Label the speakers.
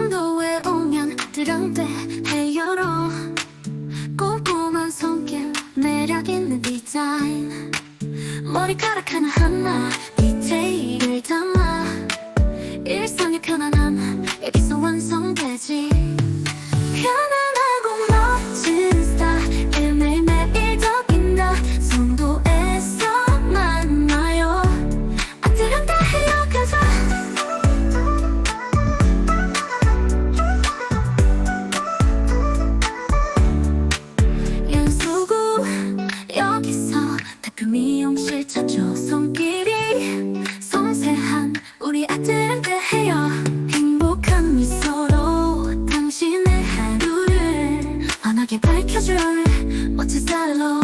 Speaker 1: 경도에 오면 드렁대 헤어로 꼼꼼한 손길 매력 있는 디자인. 머리카락 하나하나 디테일을 담아. 일상의 편안함 여기서 완성되지. 편안 can't break your dream. What's it settle?